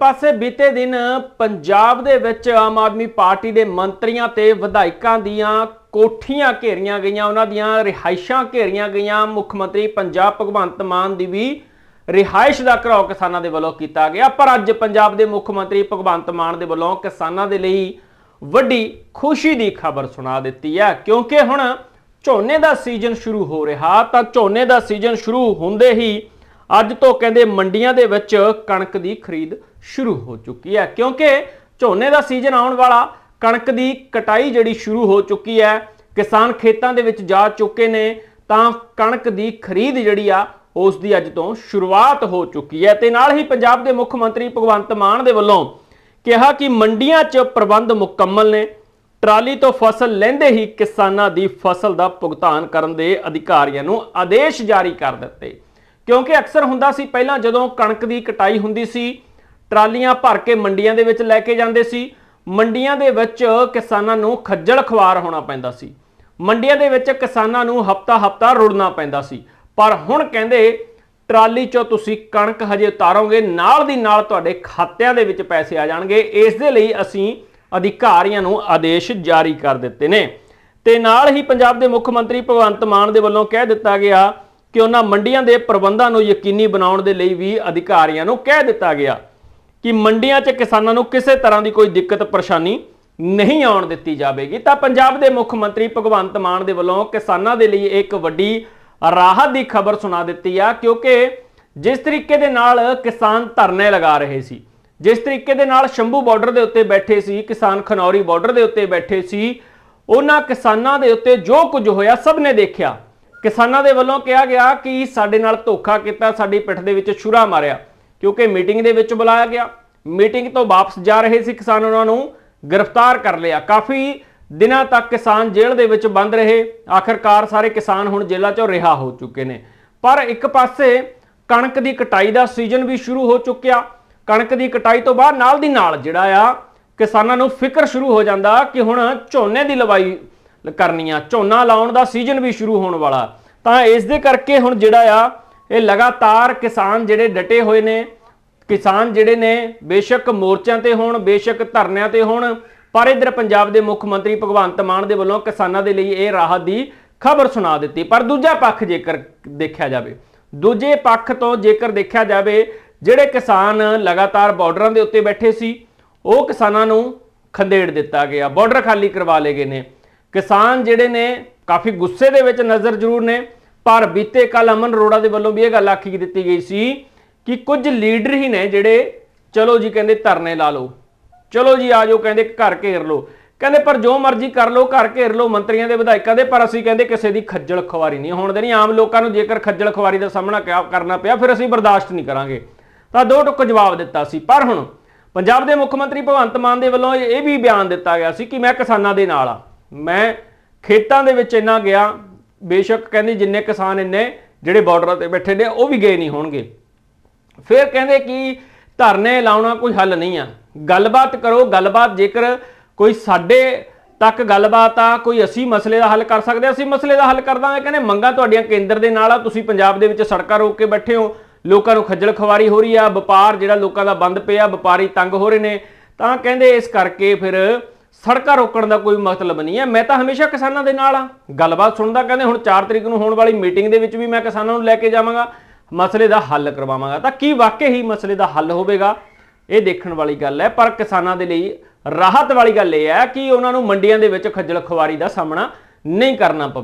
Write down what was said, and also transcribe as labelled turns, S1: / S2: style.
S1: ਪਾਸੇ ਬੀਤੇ ਦਿਨ ਪੰਜਾਬ ਦੇ ਵਿੱਚ ਆਮ ਆਦਮੀ ਪਾਰਟੀ ਦੇ ਮੰਤਰੀਆਂ ਤੇ ਵਿਧਾਇਕਾਂ ਦੀਆਂ ਕੋਠੀਆਂ ਘੇਰੀਆਂ ਗਈਆਂ, ਉਹਨਾਂ ਦੀਆਂ ਰਿਹਾਇਸ਼ਾਂ ਘੇਰੀਆਂ ਗਈਆਂ। ਮੁੱਖ ਮੰਤਰੀ ਪੰਜਾਬ ਭਗਵੰਤ ਮਾਨ ਦੀ ਵੀ ਰਿਹਾਇਸ਼ ਦਾ ਘਰਾਓ ਕਿਸਾਨਾਂ ਦੇ ਵੱਲੋਂ ਕੀਤਾ ਗਿਆ। ਪਰ ਅੱਜ ਪੰਜਾਬ ਦੇ ਮੁੱਖ ਮੰਤਰੀ ਭਗਵੰਤ ਮਾਨ ਦੇ ਵੱਲੋਂ ਕਿਸਾਨਾਂ ਦੇ ਲਈ ਵੱਡੀ ਖੁਸ਼ੀ ਦੀ ਖਬਰ ਸੁਣਾ ਦਿੱਤੀ ਹੈ। ਕਿਉਂਕਿ ਹੁਣ ਝੋਨੇ ਦਾ ਸੀਜ਼ਨ ਸ਼ੁਰੂ ਹੋ ਰਿਹਾ, ਤਾਂ ਝੋਨੇ ਦਾ ਸੀਜ਼ਨ ਸ਼ੁਰੂ ਹੁੰਦੇ ਹੀ ਅੱਜ ਤੋਂ ਕਹਿੰਦੇ ਮੰਡੀਆਂ ਦੇ ਵਿੱਚ ਕਣਕ ਦੀ ਖਰੀਦ ਸ਼ੁਰੂ ਹੋ ਚੁੱਕੀ ਹੈ, ਕਿਉਂਕਿ ਝੋਨੇ ਦਾ ਸੀਜ਼ਨ ਆਉਣ ਵਾਲਾ, ਕਣਕ ਦੀ ਕਟਾਈ ਜਿਹੜੀ ਸ਼ੁਰੂ ਹੋ ਚੁੱਕੀ ਹੈ, ਕਿਸਾਨ ਖੇਤਾਂ ਦੇ ਵਿੱਚ ਜਾ ਚੁੱਕੇ ਨੇ, ਤਾਂ ਕਣਕ ਦੀ ਖਰੀਦ ਜਿਹੜੀ ਆ, ਉਸ ਦੀ ਅੱਜ ਤੋਂ ਸ਼ੁਰੂਆਤ ਹੋ ਚੁੱਕੀ ਹੈ। ਤੇ ਨਾਲ ਹੀ ਪੰਜਾਬ ਦੇ ਮੁੱਖ ਮੰਤਰੀ ਭਗਵੰਤ ਮਾਨ ਦੇ ਵੱਲੋਂ ਕਿਹਾ ਕਿ ਮੰਡੀਆਂ 'ਚ ਪ੍ਰਬੰਧ ਮੁਕੰਮਲ ਨੇ, ਟਰਾਲੀ ਤੋਂ ਫਸਲ ਲੈਂਦੇ ਹੀ ਕਿਸਾਨਾਂ ਦੀ ਫਸਲ ਦਾ ਭੁਗਤਾਨ ਕਰਨ ਦੇ ਅਧਿਕਾਰੀਆਂ ਨੂੰ ਆਦੇਸ਼ ਜਾਰੀ ਕਰ ਦਿੱਤੇ। ਕਿਉਂਕਿ ਅਕਸਰ ਹੁੰਦਾ ਸੀ, ਪਹਿਲਾਂ ਜਦੋਂ ਕਣਕ ਦੀ ਕਟਾਈ ਹੁੰਦੀ ਸੀ ਟਰਾਲੀਆਂ ਭਰ ਕੇ ਮੰਡੀਆਂ ਦੇ ਵਿੱਚ ਲੈ ਕੇ ਜਾਂਦੇ ਸੀ। ਮੰਡੀਆਂ ਦੇ ਵਿੱਚ ਕਿਸਾਨਾਂ ਨੂੰ ਖੱਜਲ ਖਵਾਰ ਹੋਣਾ ਪੈਂਦਾ ਸੀ। ਮੰਡੀਆਂ ਦੇ ਵਿੱਚ ਕਿਸਾਨਾਂ ਨੂੰ ਹਫਤਾ ਹਫਤਾ ਰੁੜਨਾ ਪੈਂਦਾ ਸੀ। ਪਰ ਹੁਣ ਕਹਿੰਦੇ, ਟਰਾਲੀ ਚੋਂ ਤੁਸੀਂ ਕਣਕ ਹਜੇ ਉਤਾਰੋਗੇ, ਨਾਲ ਦੀ ਨਾਲ ਤੁਹਾਡੇ ਖਾਤਿਆਂ ਦੇ ਵਿੱਚ ਪੈਸੇ ਆ ਜਾਣਗੇ। ਇਸ ਦੇ ਲਈ ਅਸੀਂ ਅਧਿਕਾਰੀਆਂ ਨੂੰ ਆਦੇਸ਼ ਜਾਰੀ ਕਰ ਦਿੱਤੇ ਨੇ। ਤੇ ਨਾਲ ਹੀ ਪੰਜਾਬ ਦੇ ਮੁੱਖ ਮੰਤਰੀ ਭਗਵੰਤ ਮਾਨ ਦੇ ਵੱਲੋਂ ਕਹਿ ਦਿੱਤਾ ਗਿਆ ਕਿ ਉਹਨਾਂ ਮੰਡੀਆਂ ਦੇ ਪ੍ਰਬੰਧਾਂ ਨੂੰ ਯਕੀਨੀ ਬਣਾਉਣ ਦੇ ਲਈ ਵੀ ਅਧਿਕਾਰੀਆਂ ਨੂੰ ਕਹਿ ਦਿੱਤਾ ਗਿਆ। ਕਿ ਮੰਡੀਆਂ 'ਚ ਕਿਸਾਨਾਂ ਨੂੰ ਕਿਸੇ ਤਰ੍ਹਾਂ ਦੀ ਕੋਈ ਦਿੱਕਤ, ਪਰੇਸ਼ਾਨੀ ਨਹੀਂ ਆਉਣ ਦਿੱਤੀ ਜਾਵੇਗੀ। ਤਾਂ ਪੰਜਾਬ ਦੇ ਮੁੱਖ ਮੰਤਰੀ ਭਗਵੰਤ ਮਾਨ ਦੇ ਵੱਲੋਂ ਕਿਸਾਨਾਂ ਦੇ ਲਈ ਇੱਕ ਵੱਡੀ ਰਾਹਤ ਦੀ ਖਬਰ ਸੁਣਾ ਦਿੱਤੀ ਆ, ਕਿਉਂਕਿ ਜਿਸ ਤਰੀਕੇ ਦੇ ਨਾਲ ਕਿਸਾਨ ਧਰਨੇ ਲਗਾ ਰਹੇ ਸੀ, ਜਿਸ ਤਰੀਕੇ ਦੇ ਨਾਲ ਸ਼ੰਭੂ ਬਾਰਡਰ ਦੇ ਉੱਤੇ ਬੈਠੇ ਸੀ, ਕਿਸਾਨ ਖਨੌਰੀ ਬਾਰਡਰ ਦੇ ਉੱਤੇ ਬੈਠੇ ਸੀ, ਉਹਨਾਂ ਕਿਸਾਨਾਂ ਦੇ ਉੱਤੇ ਜੋ ਕੁਝ ਹੋਇਆ ਸਭ ਨੇ ਦੇਖਿਆ। ਕਿਸਾਨਾਂ ਦੇ ਵੱਲੋਂ ਕਿਹਾ ਗਿਆ ਕਿ ਸਾਡੇ ਨਾਲ ਧੋਖਾ ਕੀਤਾ, ਸਾਡੀ ਪਿੱਠ ਦੇ ਵਿੱਚ ਛੁਰਾ ਮਾਰਿਆ। ਕਿਉਂਕਿ ਮੀਟਿੰਗ ਦੇ ਵਿੱਚ ਬੁਲਾਇਆ ਗਿਆ। ਮੀਟਿੰਗ ਤੋਂ ਵਾਪਸ ਜਾ ਰਹੇ ਸੀ ਕਿਸਾਨ ਉਹਨਾਂ ਨੂੰ ਗ੍ਰਿਫਤਾਰ ਕਰ ਲਿਆ। ਕਾਫੀ ਦਿਨਾਂ ਤੱਕ ਕਿਸਾਨ ਜੇਲ੍ਹ ਦੇ ਵਿੱਚ ਬੰਦ ਰਹੇ। ਆਖਰਕਾਰ ਸਾਰੇ ਕਿਸਾਨ ਹੁਣ ਜੇਲ੍ਹਾਂ ਚੋਂ ਰਿਹਾ ਹੋ ਚੁੱਕੇ ਨੇ। ਪਰ ਇੱਕ ਪਾਸੇ ਕਣਕ ਦੀ ਕਟਾਈ ਦਾ ਸੀਜ਼ਨ ਵੀ ਸ਼ੁਰੂ ਹੋ ਚੁੱਕਿਆ। ਕਣਕ ਦੀ ਕਟਾਈ ਤੋਂ ਬਾਅਦ ਨਾਲ ਦੀ ਨਾਲ ਜਿਹੜਾ ਆ, ਕਿਸਾਨਾਂ ਨੂੰ ਫਿਕਰ ਸ਼ੁਰੂ ਹੋ ਜਾਂਦਾ ਕਿ ਹੁਣ ਝੋਨੇ ਦੀ ਲਵਾਈ ਕਰਨੀ ਆ। ਝੋਨਾ ਲਾਉਣ ਦਾ ਸੀਜ਼ਨ ਵੀ ਸ਼ੁਰੂ ਹੋਣ ਵਾਲਾ। ਤਾਂ ਇਸ ਦੇ ਕਰਕੇ ਹੁਣ ਜਿਹੜਾ ਆ ਇਹ ਲਗਾਤਾਰ ਕਿਸਾਨ ਜਿਹੜੇ ਡਟੇ ਹੋਏ ਨੇ, ਕਿਸਾਨ ਜਿਹੜੇ ਨੇ, ਬੇਸ਼ੱਕ ਮੋਰਚਿਆਂ ਤੇ ਹੋਣ, ਬੇਸ਼ੱਕ ਧਰਨਿਆਂ ਤੇ ਹੋਣ, ਪਰ ਇਧਰ ਪੰਜਾਬ ਦੇ ਮੁੱਖ ਮੰਤਰੀ ਭਗਵੰਤ ਮਾਨ ਦੇ ਵੱਲੋਂ ਕਿਸਾਨਾਂ ਦੇ ਲਈ ਇਹ ਰਾਹਤ ਦੀ ਖਬਰ ਸੁਣਾ ਦਿੱਤੀ। ਪਰ ਦੂਜਾ ਪੱਖ ਜੇਕਰ ਦੇਖਿਆ ਜਾਵੇ, ਦੂਜੇ ਪੱਖ ਤੋਂ ਜੇਕਰ ਦੇਖਿਆ ਜਾਵੇ, ਜਿਹੜੇ ਕਿਸਾਨ ਲਗਾਤਾਰ ਬਾਰਡਰਾਂ ਦੇ ਉੱਤੇ ਬੈਠੇ ਸੀ, ਉਹ ਕਿਸਾਨਾਂ ਨੂੰ ਖੰਡੇੜ ਦਿੱਤਾ ਗਿਆ, ਬਾਰਡਰ ਖਾਲੀ ਕਰਵਾ ਲਏ ਗਏ ਨੇ। ਕਿਸਾਨ ਜਿਹੜੇ ਨੇ, ਕਾਫੀ ਗੁੱਸੇ ਦੇ ਵਿੱਚ ਨਜ਼ਰ ਜ਼ਰੂਰ ਨੇ ਪਰ ਬੀਤੇ ਕੱਲ ਅਮਨ ਅਰੋੜਾ ਦੇ ਵੱਲੋਂ ਵੀ ਇਹ ਗੱਲ ਆਖੀ ਦਿੱਤੀ ਗਈ ਸੀ ਕਿ ਕੁਝ ਲੀਡਰ ਹੀ ਨੇ ਜਿਹੜੇ, ਚਲੋ ਜੀ ਕਹਿੰਦੇ ਧਰਨੇ ਲਾ ਲਓ, ਚਲੋ ਜੀ ਆਜੋ ਕਹਿੰਦੇ ਘਰ ਘੇਰ ਲਓ, ਕਹਿੰਦੇ ਪਰ ਜੋ ਮਰਜ਼ੀ ਕਰ ਲਓ, ਘਰ ਘੇਰ ਲਓ ਮੰਤਰੀਆਂ ਦੇ ਵਿਧਾਇਕਾਂ ਦੇ, ਪਰ ਅਸੀਂ ਕਹਿੰਦੇ ਕਿਸੇ ਦੀ ਖੱਜਲ ਖਵਾਰੀ ਨਹੀਂ, ਹੋਣ ਦੇਣੀ ਆਮ ਲੋਕਾਂ ਨੂੰ ਜੇਕਰ ਖੱਜਲ ਖਵਾਰੀ ਦਾ ਸਾਹਮਣਾ ਕਿਆ- ਕਰਨਾ ਪਿਆ, ਫਿਰ ਅਸੀਂ ਬਰਦਾਸ਼ਤ ਨਹੀਂ ਕਰਾਂਗੇ। ਤਾਂ ਦੋ ਟੁੱਕ ਜਵਾਬ ਦਿੱਤਾ ਸੀ, ਪਰ ਹੁਣ ਪੰਜਾਬ ਦੇ ਮੁੱਖ ਮੰਤਰੀ ਭਗਵੰਤ ਮਾਨ ਦੇ ਵੱਲੋਂ ਇਹ ਵੀ ਬਿਆਨ ਦਿੱਤਾ ਗਿਆ ਸੀ ਕਿ ਮੈਂ ਕਿਸਾਨਾਂ ਦੇ ਨਾਲ ਆ, ਮੈਂ ਖੇਤਾਂ ਦੇ ਵਿੱਚ ਇੰਨਾ ਗਿਆ ਬੇਸ਼ੱਕ ਕਹਿੰਦੇ ਜਿੰਨੇ ਕਿਸਾਨ ਇੰਨੇ ਜਿਹੜੇ ਬਾਰਡਰਾਂ ਤੇ ਬੈਠੇ ਨੇ, ਉਹ ਵੀ ਗਏ ਨਹੀਂ ਹੋਣਗੇ। ਫਿਰ ਕਹਿੰਦੇ ਕਿ ਧਰਨੇ ਲਾਉਣਾ ਕੋਈ ਹੱਲ ਨਹੀਂ ਆ। ਗੱਲਬਾਤ ਕਰੋ, ਗੱਲਬਾਤ ਜੇਕਰ ਕੋਈ ਸਾਡੇ ਤੱਕ ਗੱਲਬਾਤ ਆ, ਕੋਈ ਅਸੀਂ ਮਸਲੇ ਦਾ ਹੱਲ ਕਰ ਸਕਦੇ ਅਸੀਂ ਮਸਲੇ ਦਾ ਹੱਲ ਕਰ ਦਾਂਗੇ ਕਹਿੰਦੇ ਮੰਗਾਂ ਤੁਹਾਡੀਆਂ ਕੇਂਦਰ ਦੇ ਨਾਲ ਆ, ਤੁਸੀਂ ਪੰਜਾਬ ਦੇ ਵਿੱਚ ਸੜਕਾਂ ਰੋਕ ਕੇ ਬੈਠੇ ਹੋ। ਲੋਕਾਂ ਨੂੰ ਖੱਜਲ ਖਵਾਰੀ ਹੋ ਰਹੀ ਆ, ਵਪਾਰ ਜਿਹੜਾ ਲੋਕਾਂ ਦਾ ਬੰਦ ਪਿਆ, ਵਪਾਰੀ ਤੰਗ ਹੋ ਰਹੇ ਨੇ। ਤਾਂ ਕਹਿੰਦੇ ਇਸ ਕਰਕੇ ਫਿਰ ਸੜਕਾਂ ਰੋਕਣ ਦਾ ਕੋਈ ਮਤਲਬ ਨਹੀਂ ਹੈ। ਮੈਂ ਤਾਂ ਹਮੇਸ਼ਾ ਕਿਸਾਨਾਂ ਦੇ ਨਾਲ ਆ ਗੱਲਬਾਤ ਸੁਣਦਾ, ਕਹਿੰਦੇ ਹੁਣ 4 ਤਰੀਕ ਨੂੰ ਹੋਣ ਵਾਲੀ ਮੀਟਿੰਗ ਦੇ ਵਿੱਚ ਵੀ ਮੈਂ ਕਿਸਾਨਾਂ ਨੂੰ ਲੈ ਕੇ ਜਾਵਾਂਗਾ, ਮਸਲੇ ਦਾ ਹੱਲ ਕਰਵਾਵਾਂਗਾ। ਤਾਂ ਕੀ ਵਾਕਈ ਹੀ ਮਸਲੇ ਦਾ ਹੱਲ ਹੋਵੇਗਾ? ਇਹ ਦੇਖਣ ਵਾਲੀ ਗੱਲ ਹੈ, ਪਰ ਕਿਸਾਨਾਂ ਦੇ ਲਈ ਰਾਹਤ ਵਾਲੀ ਗੱਲ ਇਹ ਹੈ ਕਿ ਉਹਨਾਂ ਨੂੰ ਮੰਡੀਆਂ ਦੇ ਵਿੱਚ ਖੱਜਲ ਖੁਆਰੀ ਦਾ ਸਾਹਮਣਾ ਨਹੀਂ ਕਰਨਾ ਪਵੇ